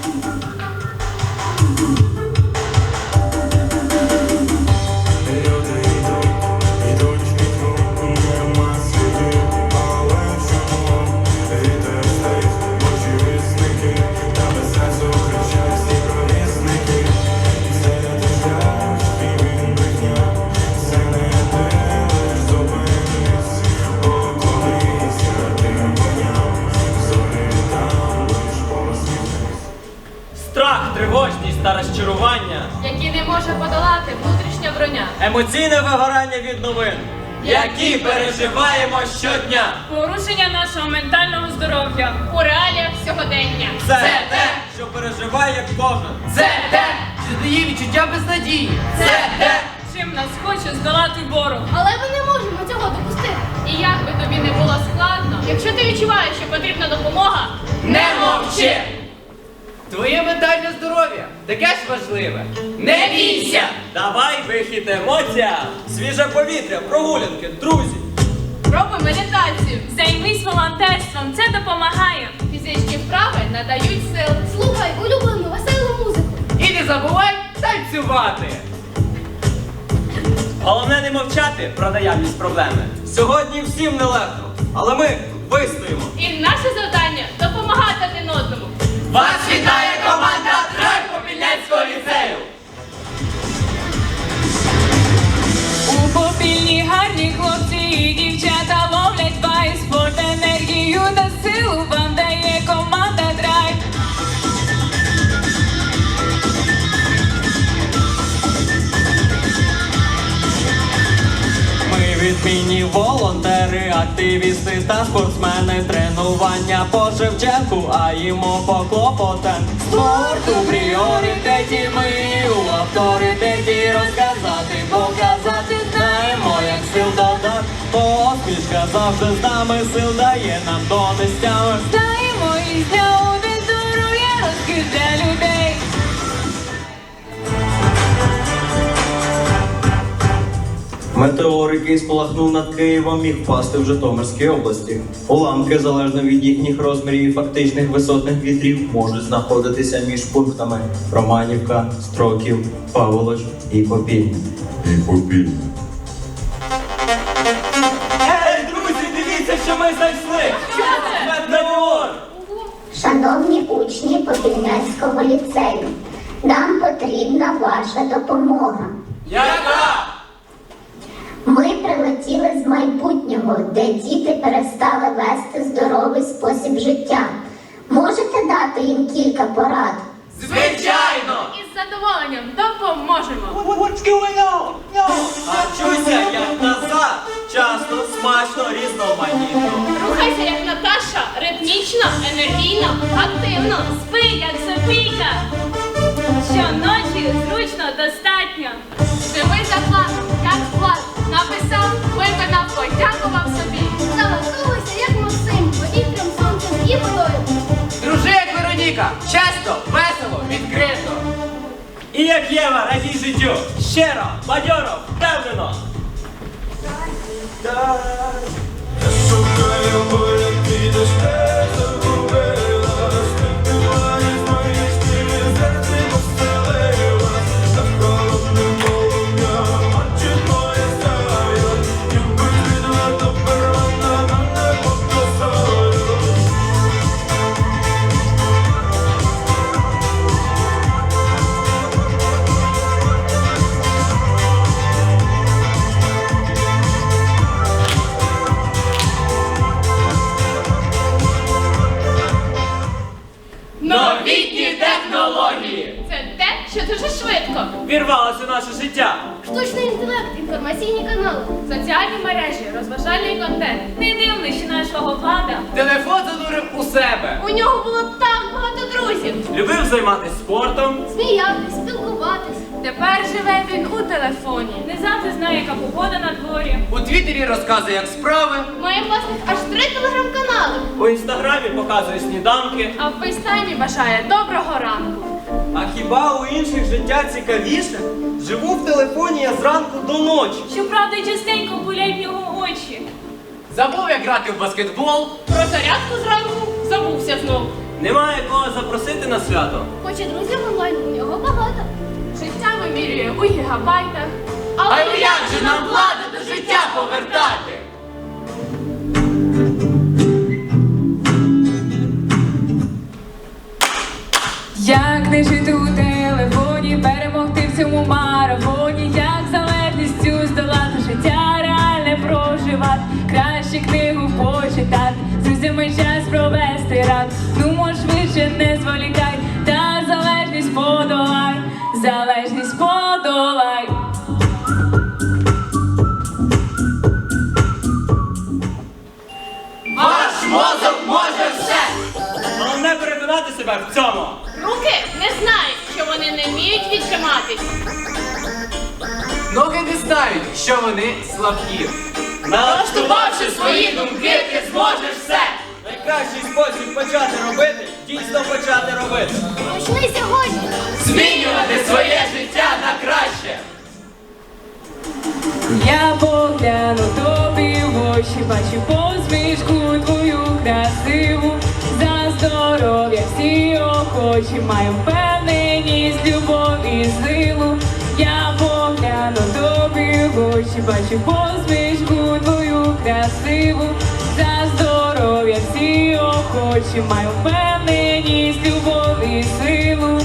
Thank you. Емоційне вигорання від новин, які переживаємо щодня. Порушення нашого ментального здоров'я. У реаліях сьогодення. Це, те, що переживає кожен. Це те, що дає відчуття безнадії. Це те, Чим нас хоче здолати ворог. Але ми не можемо цього допустити. І як би тобі не було складно, якщо ти відчуваєш, що потрібна допомога, не мовчи. Твоє ментальне здоров'я таке ж важливе. Не бійся! Давай вихід емоціям, свіже повітря, прогулянки, друзі. роби медитацію. Займись волонтерством, це допомагає. Фізичні вправи надають сил. Слухай улюблену веселу музику. І не забувай танцювати. Головне не мовчати про наявність проблеми. Сьогодні всім нелегко, але ми вистоїмо. І наше завдання Ми волонтери, активісти та спортсмени. Тренування по Шевченку, а їмо по Клопотен. Спорт у пріоритеті, ми у авторитеті розказати, показати, знаємо, як сил додати. Посмішка завжди з нами сил дає нам донестями. Даємо із дня у день здоров'я розкид Метеор, який спалахнув над Києвом, міг впасти в Житомирській області. Уламки, залежно від їхніх розмірів і фактичних висотних вітрів, можуть знаходитися між пунктами Романівка, Строків, Паволоч і Попільня. І попільня. Ей, друзі, дивіться, що ми знайшли! Метеор! Шановні учні Попільнянського ліцею, нам потрібна ваша допомога. Яка? Прилетіли з майбутнього, де діти перестали вести здоровий спосіб життя. Можете дати їм кілька порад? Звичайно! Із задоволенням допоможемо. Харчуйся, як назад! Часто, смачно, різноманітно. Рухайся як Наташа, ритмічно, енергійно, активно. Спи, як Софійка. Щоночі зручно достатньо. Живи за планом, як Єва, радій життю! Щиро, бадьоро, впевнено! Шукаю болі, підеш Вірвалося в наше життя! Штучний інтелект, інформаційні канали, соціальні мережі, розважальний контент. Не дивно, що нашого влада Телефон занурив у себе. У нього було так багато друзів. Любив займатися спортом. Сміятись, спілкуватись. тепер живе він у телефоні. Не завжди знає, яка погода на дворі. У Твіттері розказує, як справи. Має власних аж три телеграм-канали. У інстаграмі показує сніданки. А в фейстаймі бажає доброго ранку. А хіба у інших життя цікавіше? Живу в телефоні я зранку до ночі. Щоправда, частенько болять в нього очі. Забув, як грати в баскетбол. Про зарядку зранку забувся знов. Немає кого запросити на свято. Хоче друзів онлайн, у нього багато. Життя вимірює у гігабайтах. А як же нам владу до життя повертати? Як не жити у телефоні, перемогти в цьому марафоні, як залежністю здолати життя, реальне проживати, краще книгу почитати, з друзями час провести рад. Ну мож швидше не зволікай, та залежність подолай, залежність подолай. Ваш мозок може все! Головне переконати себе в цьому. Руки не знають, що вони не вміють віджиматись. Ноги не знають, що вони слабкі. Налаштувавши свої думки, ти зможеш все! Найкращий спосіб почати робити, дійсно почати робити. Почни сьогодні. Змінювати своє життя на краще! Я погляну тобі в очі, бачу посмішку твою красиву, здоров'я всі охочі, маю впевненість, любов і силу. Я погляну тобі в очі, бачу посмішку твою красиву, за здоров'я всі охочі, маю впевненість, любов і силу.